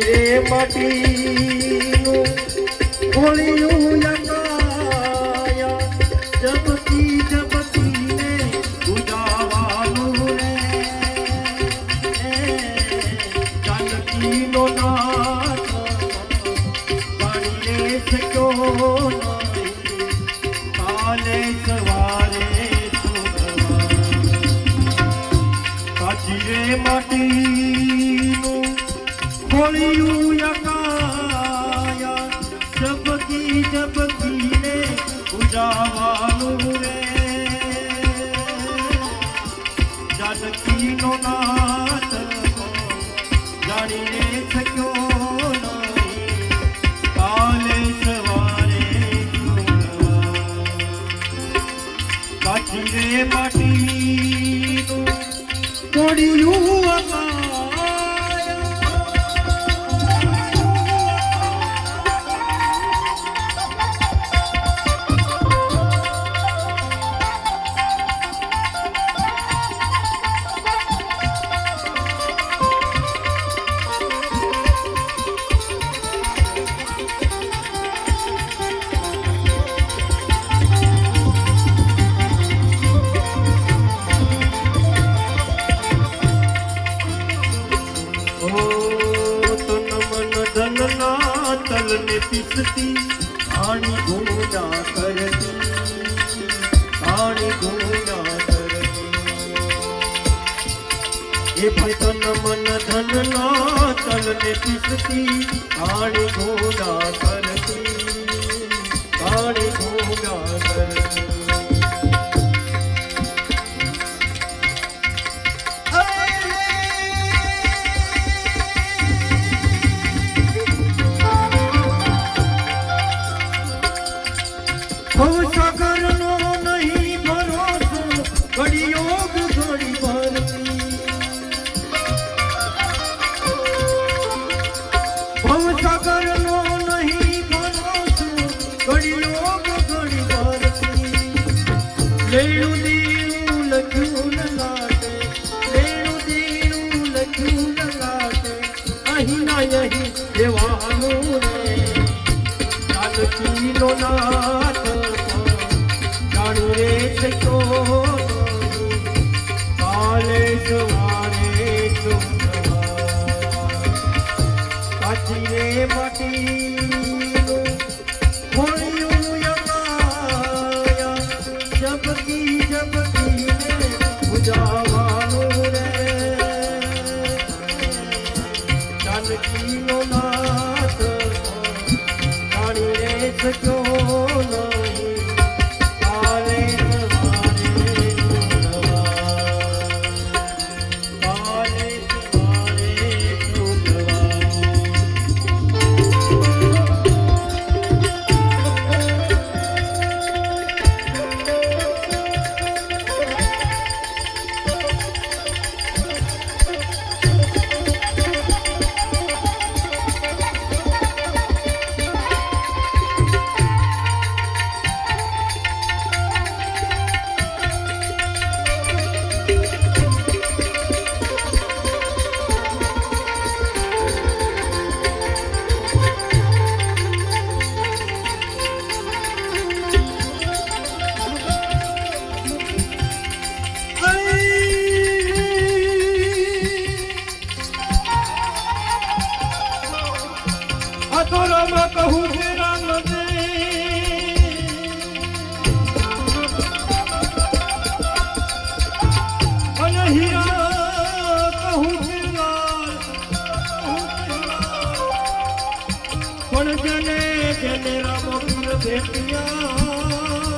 રે માટીનું ખોલ્યું લગાયા. જપતી જપતીને ઉજાવાનું રે. જાનકીનો નાથ પાણીએ નહીં કાલે સવારે ખોળિયું યકાયા જબકી જબકીને ઉજાવાનું મન ધન ના તલ ને પીસતી આણી ગુના કરતી આણી ગુના કરતી એ ભાઈ તન મન ધન ના તલ ને પીસતી આણી ગુના કરતી આણી ગુના કરતી લેણું દીનું લખ્યું ન લાગે લેણું દીનું લખ્યું ન લાગે, અહીં ના અહીં લેવાનું રે નાથ, જાણી રે શક્યો નહીં. જાણી રે પણ જને જને રામ પીર ભેટ્યા.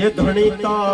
એ ધણીતા